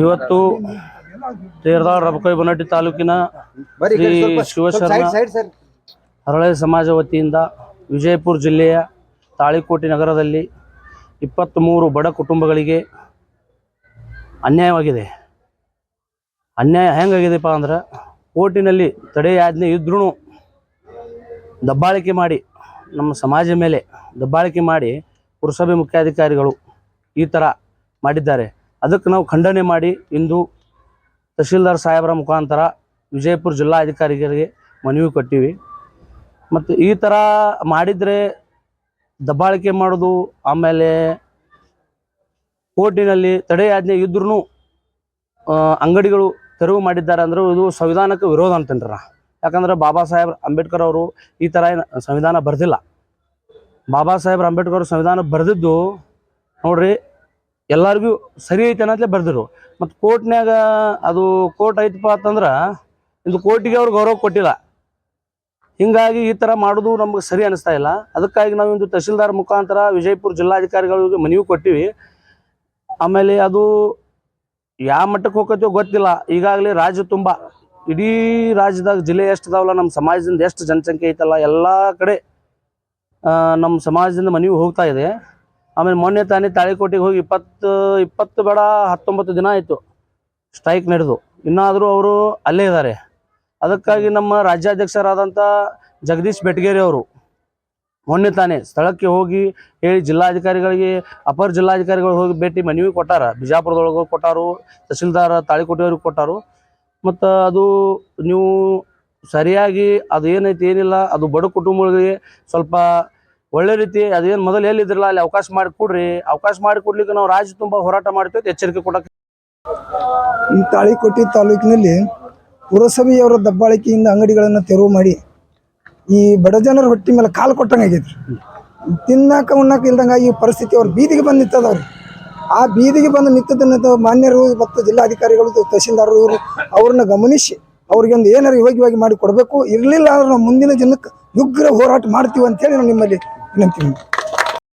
ಇವತ್ತು ತೇರದಾಳ್ ರಬಕೈ ಬನಟ್ಟಿ ತಾಲೂಕಿನ ಶ್ರೀ ಶಿವಶರಣ ಹರಳೆ ಸಮಾಜ ವತಿಯಿಂದ ವಿಜಯಪುರ ಜಿಲ್ಲೆಯ ತಾಳಿಕೋಟೆ ನಗರದಲ್ಲಿ ಇಪ್ಪತ್ತ್ಮೂರು ಬಡ ಕುಟುಂಬಗಳಿಗೆ ಅನ್ಯಾಯವಾಗಿದೆ. ಅನ್ಯಾಯ ಹೆಂಗಾಗಿದೆಪ್ಪ ಅಂದ್ರೆ ಕೋರ್ಟಿನಲ್ಲಿ ತಡೆಯಾಜ್ಞೆ ಇದ್ರೂ ದಬ್ಬಾಳಿಕೆ ಮಾಡಿ ನಮ್ಮ ಸಮಾಜ ಮೇಲೆ ದಬ್ಬಾಳಿಕೆ ಮಾಡಿ ಪುರಸಭೆ ಮುಖ್ಯಾಧಿಕಾರಿಗಳು ಈ ಥರ ಮಾಡಿದ್ದಾರೆ. ಅದಕ್ಕೆ ನಾವು ಖಂಡನೆ ಮಾಡಿ ಇಂದು ತಹಶೀಲ್ದಾರ್ ಸಾಹೇಬರ ಮುಖಾಂತರ ವಿಜಯಪುರ ಜಿಲ್ಲಾಧಿಕಾರಿಗಳಿಗೆ ಮನವಿ ಕೊಟ್ಟಿವಿ. ಮತ್ತು ಈ ಥರ ಮಾಡಿದರೆ ದಬ್ಬಾಳಿಕೆ ಮಾಡೋದು, ಆಮೇಲೆ ಕೋರ್ಟಿನಲ್ಲಿ ತಡೆಯಾಜ್ಞೆ ಇದ್ರೂ ಅಂಗಡಿಗಳು ತೆರವು ಮಾಡಿದ್ದಾರೆ ಅಂದ್ರೆ ಇದು ಸಂವಿಧಾನಕ್ಕೆ ವಿರೋಧ ಅಂತೇನ್ರಿ ನಾ. ಯಾಕಂದ್ರೆ ಬಾಬಾ ಸಾಹೇಬ್ ಅಂಬೇಡ್ಕರ್ ಅವರು ಈ ಥರ ಸಂವಿಧಾನ ಬರೆದಿಲ್ಲ. ಬಾಬಾ ಸಾಹೇಬ್ರ ಅಂಬೇಡ್ಕರ್ ಸಂವಿಧಾನ ಬರೆದಿದ್ದು ನೋಡ್ರಿ ಎಲ್ಲರಿಗೂ ಸರಿ ಐತೆ ಅನ್ನತ್ಲೆ ಬರ್ದಿರು. ಮತ್ತು ಕೋರ್ಟ್ನ್ಯಾಗ ಅದು ಕೋರ್ಟ್ ಐತಪ್ಪ ಅಂತಂದ್ರೆ ಇದು ಕೋರ್ಟಿಗೆ ಅವ್ರು ಗೌರವ ಕೊಟ್ಟಿಲ್ಲ. ಹಿಂಗಾಗಿ ಈ ಥರ ಮಾಡೋದು ನಮ್ಗೆ ಸರಿ ಅನಿಸ್ತಾ ಇಲ್ಲ. ಅದಕ್ಕಾಗಿ ನಾವು ಇಂದು ತಹಶೀಲ್ದಾರ್ ಮುಖಾಂತರ ವಿಜಯಪುರ ಜಿಲ್ಲಾಧಿಕಾರಿಗಳಿಗೆ ಮನವಿ ಕೊಟ್ಟಿವಿ. ಆಮೇಲೆ ಅದು ಯಾವ ಮಟ್ಟಕ್ಕೆ ಹೋಗತ್ತೋ ಗೊತ್ತಿಲ್ಲ. ಈಗಾಗಲೇ ರಾಜ್ಯ ತುಂಬ ಇಡೀ ರಾಜ್ಯದಾಗ ಜಿಲ್ಲೆ ಎಷ್ಟು ಇದಾವಲ್ಲ ನಮ್ಮ ಸಮಾಜದಿಂದ ಎಷ್ಟು ಜನಸಂಖ್ಯೆ ಐತಲ್ಲ, ಎಲ್ಲ ಕಡೆ ನಮ್ಮ ಸಮಾಜದಿಂದ ಮನವಿ ಹೋಗ್ತಾ ಇದೆ. ಆಮೇಲೆ ಮೊನ್ನೆ ತಾನೇ ತಾಳಿಕೋಟೆಗೆ ಹೋಗಿ ಇಪ್ಪತ್ತು ಇಪ್ಪತ್ತು ಬೇಡ, ಹತ್ತೊಂಬತ್ತು ದಿನ ಆಯಿತು. ಸ್ಟ್ರೈಕ್ ನಡೆದು. ಇನ್ನಾದರೂ ಅವರು ಅಲ್ಲೇ ಇದ್ದಾರೆ ಅದಕ್ಕಾಗಿ ನಮ್ಮ ರಾಜ್ಯಾಧ್ಯಕ್ಷರಾದಂಥ ಜಗದೀಶ್ ಬೆಟ್ಗೇರಿ ಅವರು ಮೊನ್ನೆ ತಾನೇ ಸ್ಥಳಕ್ಕೆ ಹೋಗಿ ಹೇಳಿ ಜಿಲ್ಲಾಧಿಕಾರಿಗಳಿಗೆ, ಅಪರ ಜಿಲ್ಲಾಧಿಕಾರಿಗಳು ಹೋಗಿ ಭೇಟಿ ಮನವಿ ಕೊಟ್ಟಾರ. ಬಿಜಾಪುರದೊಳಗೆ ಕೊಟ್ಟಾರು, ತಹಶೀಲ್ದಾರ್ ತಾಳಿಕೋಟೆಯವ್ರಿಗೆ ಕೊಟ್ಟಾರು. ಮತ್ತು ಅದು ನೀವು ಸರಿಯಾಗಿ ಅದು ಏನೈತಿ ಏನಿಲ್ಲ, ಅದು ಬಡ ಕುಟುಂಬಗಳಿಗೆ ಸ್ವಲ್ಪ ಒಳ್ಳೆ ರೀತಿ ಅದೇನು ಮೊದಲು ಎಲ್ಲಿದ್ರಲ್ಲ, ಅಲ್ಲಿ ಅವಕಾಶ ಮಾಡಿ ಕೊಡ್ರಿ. ಅವಕಾಶ ಮಾಡಿ ಕೊಡ್ಲಿಕ್ಕೆ ನಾವು ರಾಜ್ಯ ತುಂಬ ಹೋರಾಟ ಮಾಡ್ತೇವೆ ಎಚ್ಚರಿಕೆ ಕೊಡಕ್ಕೆ. ಈ ತಾಳಿಕೋಟೆ ತಾಲೂಕಿನಲ್ಲಿ ಪುರಸಭೆಯವರ ದಬ್ಬಾಳಿಕೆಯಿಂದ ಅಂಗಡಿಗಳನ್ನು ತೆರವು ಮಾಡಿ ಈ ಬಡ ಜನರ ಹೊಟ್ಟಿ ಮೇಲೆ ಕಾಲು ಕೊಟ್ಟಂಗೆ ಆಗೈತ್ರಿ ತಿನ್ನಾಕ, ಉಣ್ಣಾಕ ಇಲ್ದಂಗ ಈ ಪರಿಸ್ಥಿತಿ ಅವ್ರು ಬೀದಿಗೆ ಬಂದು ನಿಂತದವ್ರಿ. ಆ ಬೀದಿಗೆ ಬಂದು ನಿಂತದನ್ನ ಮಾನ್ಯರು ಮತ್ತು ಜಿಲ್ಲಾಧಿಕಾರಿಗಳು ತಹಶೀಲ್ದಾರರು ಇವರು ಅವ್ರನ್ನ ಗಮನಿಸಿ ಅವ್ರಿಗೆ ಒಂದು ಏನಾರು ಯೋಗ್ಯವಾಗಿ ಮಾಡಿ ಕೊಡಬೇಕು. ಇರಲಿಲ್ಲ ಅಂದ್ರೆ ನಾವು ಮುಂದಿನ ಜನಕ್ಕೆ ಉಗ್ರ ಹೋರಾಟ ಮಾಡ್ತೀವಿ ಅಂತೇಳಿ ನಾವು ನಿಮ್ಮಲ್ಲಿ ವಿನಂತಿ ಮಾಡ್ತೀವಿ.